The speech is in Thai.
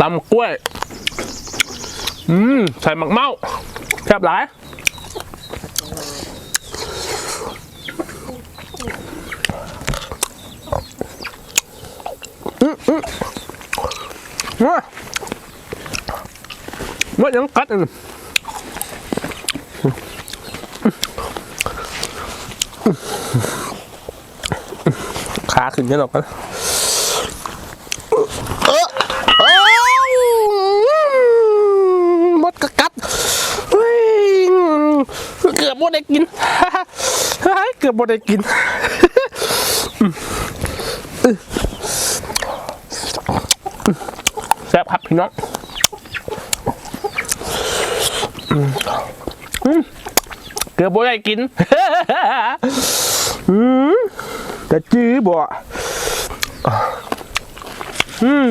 ตำกล้วย อืม ใส่หมักเมาแซ่บหลาย อืมอืมมามายังกัดอันนั้น ขาขึ้นกันหรอกกันเออเอ้ามดกระกัดเกือบหมดได้กินเกือบหมดได้กินแซ่บครับพี่น้องเกือบบ่ได้กิน แต่จื้อบ่อืม